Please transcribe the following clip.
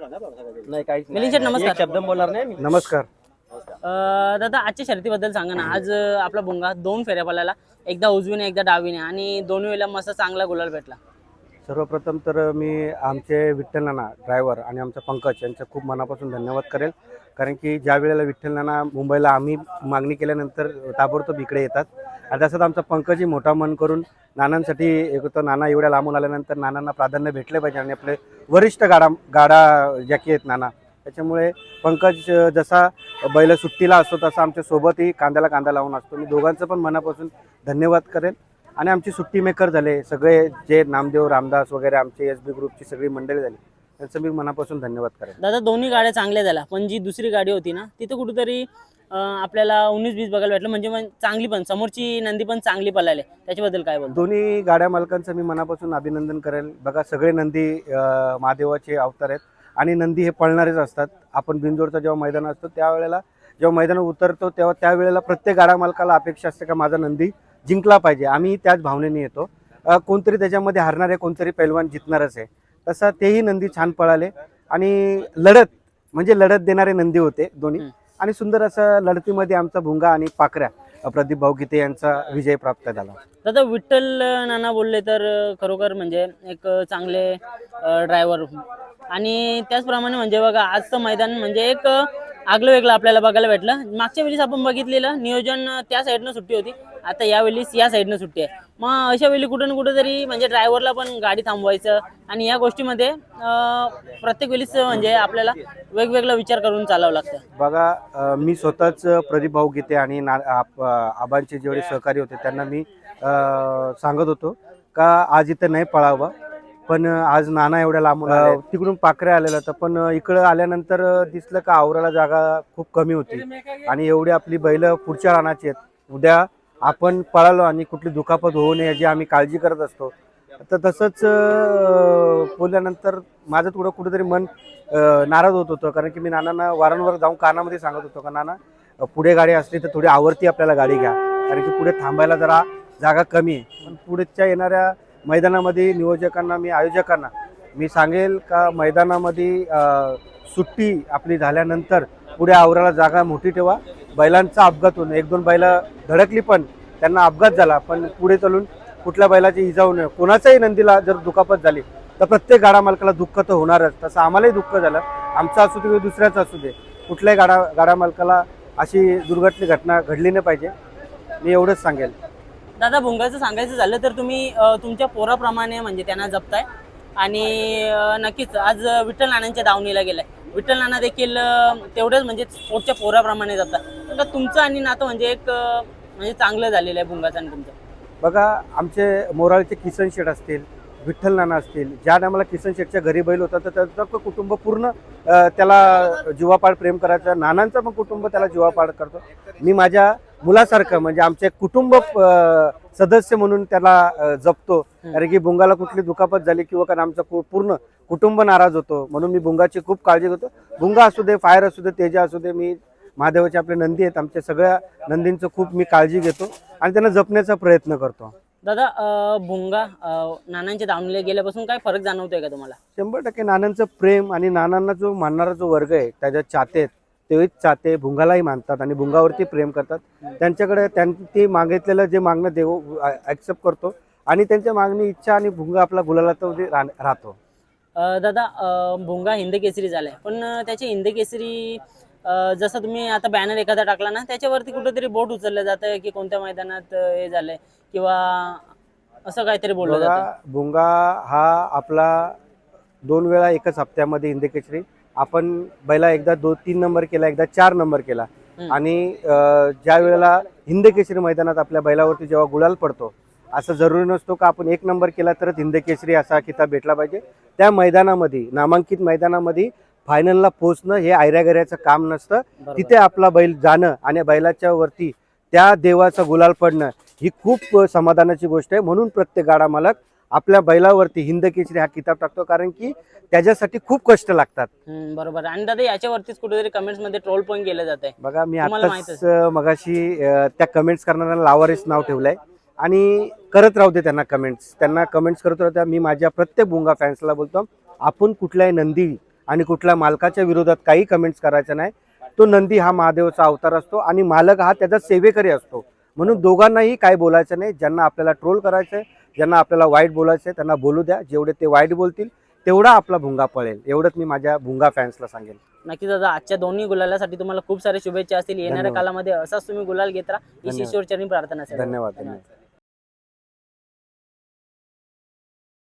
नाही काहीच नाही. मिलिंद शेठ, नमस्कार. एक शब्द बोलणार नाही मी नमस्कार. अं, दादा आजच्या शर्यतीबद्दल सांगा ना. आज अं, आपला भुंगा दोन फेऱ्या पळाला. एकदा उजवीने एकदा डावीने. आणि दोन्ही वेळेला मस्त चांगला गुलाल भेटला. सर्वप्रथम तर मी आमचे विठ्ठल नाना ड्रायव्हर आणि आमचा पंकज यांचं खूप मनापासून धन्यवाद करेल. कारण की ज्या वेळेला विठ्ठल नाना मुंबईला आम्ही मागणी केल्यानंतर ताबडतोब इकडे येतात. आणि तसंच आमचा पंकजही मोठा मन करून नानांसाठी एक होतं नाना एवढ्या लांबून आल्यानंतर नानांना प्राधान्य भेटले पाहिजे आणि आपले वरिष्ठ गाडा गाडा जॅकी आहेत नाना त्याच्यामुळे पंकज जसा बैल सुट्टीला असतो तसा आमच्या सोबतही कांद्याला कांदा लावून असतो. मी दोघांचं पण मनापासून धन्यवाद करेन. आणि आमची सुट्टी मेकर झाले सगळे जे नामदेव रामदास वगैरे आमचे एस बी ग्रुपची सगळी मंडळी झाली त्यांचं मी मनापासून धन्यवाद करेन. दादा दोन्ही गाड्या चांगल्या झाल्या पण जी दुसरी गाडी होती ना तिथे कुठेतरी आपल्याला उन्नीस बीस बघायला भेटलं. म्हणजे मग चांगली पण समोरची नंदी पण चांगली पळाली. त्याच्याबद्दल काय बोलतो? दोन्ही गाड्या मालकांचं मी मनापासून अभिनंदन करेल. बघा सगळे नंदी महादेवाचे अवतार आहेत. आणि नंदी हे पळणारेच असतात. आपण बिंजोडचं जेव्हा मैदान असतो त्यावेळेला जेव्हा मैदानात उतरतो तेव्हा त्यावेळेला प्रत्येक गाडा मालकाला अपेक्षा असते का माझा नंदी जिंकला पाहिजे. आम्ही त्याच भावनेने येतो. कोणतरी त्याच्यामध्ये हारणार आहे कोणतरी पैलवान जिंकणारच आहे. तसा तेही नंदी छान पळाले. आणि लढत म्हणजे लढत देणारे नंदी होते दोन्ही. आणि सुंदर असं लढतीमध्ये आमचा भुंगा आणि पाकऱ्या प्रदीप भाऊ गीते यांचा विजय प्राप्त झाला. दादा विठ्ठल नाना बोलले तर खरोखर म्हणजे एक चांगले ड्रायव्हर आणि त्याचप्रमाणे म्हणजे बघा आजचं मैदान म्हणजे एक आगलं वेगळं आपल्याला बघायला भेटलं. मागच्या वेळेस आपण बघितलेलं नियोजन त्या साईडनं सुट्टी होती. आता यावेळेस या साईडनं सुट्टी आहे. मग अशा वेळी कुठं ना कुठेतरी म्हणजे ड्रायव्हरला पण गाडी थांबवायचं आणि या गोष्टीमध्ये प्रत्येक वेळेस म्हणजे आपल्याला वेगवेगळा विचार करून चालावं लागतं. बघा मी स्वतःच प्रदीप भाऊ गीते आणि ना आप- आबांचे जेवढे सहकारी होते त्यांना मी सांगत होतो का आज इथं नाही पळावं. पण आज नाना एवढ्या लांबून आले. तिकडून पाखरे आलेलं होतं पण इकडं आल्यानंतर दिसलं का आवराला जागा खूप कमी होती. आणि एवढी आपली बैल पुढच्या रानाची आहेत. उद्या आपण पळालो आणि कुठली दुखापत होऊ नये याची आम्ही काळजी करत असतो. तर तसंच अं, बोलल्यानंतर माझं थोडं कुठेतरी मन अं, नाराज होत होतं. कारण की मी नानांना वारंवार जाऊन कानामध्ये सांगत होतो का नाना अं, पुढे गाडी असली तर थोडी आवरती आपल्याला गाडी घ्या. कारण की पुढे थांबायला जरा जागा कमी आहे. पण पुढच्या येणाऱ्या मैदानामध्ये नियोजकांना मी आयोजकांना मी सांगेल का मैदानामध्ये सुट्टी आपली झाल्यानंतर पुढे आवराला जागा मोठी ठेवा. बैलांचा अपघात होऊन एक दोन बैला धडकली पण त्यांना अपघात झाला पण पुढे चालून कुठल्या बैलाची इजा होऊ नये. कोणाच्याही नंदीला जर दुखापत झाली तर प्रत्येक गाडा मालकाला दुःख तर होणारच. तसं आम्हालाही दुःख झालं. आमचं असू दे किंवा दुसऱ्याचं असू दे कुठल्याही गाडा गाडा मालकाला अशी दुर्घटना घटना घडली नाही पाहिजे. मी एवढंच सांगेल. दादा भुंगाचं सांगायचं झालं तर तुम्ही तुमच्या पोराप्रमाणे म्हणजे त्यांना जपताय. आणि नक्कीच आज विठ्ठल नानांच्या दावणीला गेलाय. विठ्ठल नाना देखील तेवढंच म्हणजे पोटच्या पोराप्रमाणे जपतात. तर तुमचं आणि नातं म्हणजे एक म्हणजे चांगलं झालेलं आहे भुंगाचं आणि तुमचं. बघा आमचे मोराळचे किसन शेट असतील विठ्ठल नाना असतील ज्या टायमाला किसन शेठच्या घरी बैल होता तर त्याचं कुटुंब पूर्ण त्याला जीवापाड प्रेम करायचं. नानांचं पण कुटुंब त्याला जीवापाड करतो. मी माझ्या मुलासारखं म्हणजे आमचे कुटुंब सदस्य म्हणून त्याला जपतो. कारण की बुंगाला कुठली दुखापत झाली किंवा कारण आमचं पूर्ण कुटुंब नाराज होतो. म्हणून मी बुंगाची खूप काळजी घेतो. बुंगा असू दे फायर असू दे तेजा असू दे मी महादेवाचे आपले नंदी आहेत. आमच्या सगळ्या नंदींचं खूप मी काळजी घेतो आणि त्यांना जपण्याचा प्रयत्न करतो. दादा अं, भुंगा अं, नानांच्या दावणीला गेल्यापासून काय फरक जाणवतोय का तुम्हाला? शंभर टक्के नानांचं प्रेम आणि नानांना जो मानणारा जो वर्ग आहे त्याच्या चाहते तेच चाहते भुंगालाही मानतात आणि भुंगावरती प्रेम करतात. त्यांच्याकडे त्यां ते मागितलेलं जे मागणं देव ॲक्सेप्ट करतो आणि त्यांच्या मागणी इच्छा आणि भुंगा आपला गुलाला तो जे राह- राहतो. अं, दादा अं, भुंगा हिंद केसरी झालाय. पण अं, त्याचे हिंद केसरी जसं तुम्ही आता बॅनर एखादा टाकला ना त्याच्यावरती कुठेतरी बोट उचललं जातं की कोणत्या मैदानात हे झालंय किंवा असं काहीतरी बोललं जातं भुंगा हा आपला दोन वेळा एकच हप्त्यामध्ये इंदेकेसरी आपण बैला एकदा दो तीन नंबर केला एकदा चार नंबर केला. आणि ज्या वेळेला हिंदकेसरी मैदानात आपल्या बैलावरती जेव्हा गुलाल पडतो असं जरुरी नसतो का आपण एक नंबर केला तरच हिंदकेसरी असा किताब भेटला पाहिजे. त्या मैदानामध्ये नामांकित मैदानामध्ये फायनलला पोहोचणं हे आयऱ्यागऱ्याचं काम नसतं. तिथे आपला बैल जाणं आणि बैलाच्या वरती त्या देवाचा गुलाल पडणं ही खूप समाधानाची गोष्ट आहे. म्हणून प्रत्येक गाडा मालक आपल्या बैलावरती हिंद केसरी हा किताब टाकतो. कारण की त्याच्यासाठी खूप कष्ट लागतात. बरोबर. आणि दादा याच्यावरतीच कुठेतरी कमेंट्समध्ये ट्रोल पण केलं जात आहे. बघा मी आताच मगाशी त्या कमेंट्स करणाऱ्यांना लावारीस नाव ठेवलंय. आणि करत राहू दे त्यांना कमेंट्स त्यांना कमेंट्स करत राहत्या मी माझ्या प्रत्येक बुंगा फॅन्सला बोलतो आपण कुठल्याही नंदी आणि कुठल्या मालकाच्या विरोधात काही कमेंट्स करायचं नाही. तो नंदी हा महादेवाचा अवतार असतो आणि मालक हा त्याचा सेवेकरी असतो. म्हणून दोघांनाही काय बोलायचं नाही. ज्यांना आपल्याला ट्रोल करायचं आहे ज्यांना आपल्याला वाईट बोलायचं आहे त्यांना बोलू द्या. जेवढे ते वाईट बोलतील तेवढा आपला भुंगा पळेल. एवढंच मी माझ्या भुंगा फॅन्सला सांगेन. नक्कीच दादा आजच्या दोन्ही गुलालासाठी तुम्हाला खूप सारे शुभेच्छा असतील. येणाऱ्या. कालामध्ये असाच तुम्ही गुलाल घेत राहा. ही प्रार्थना धन्यवाद धन्यवाद.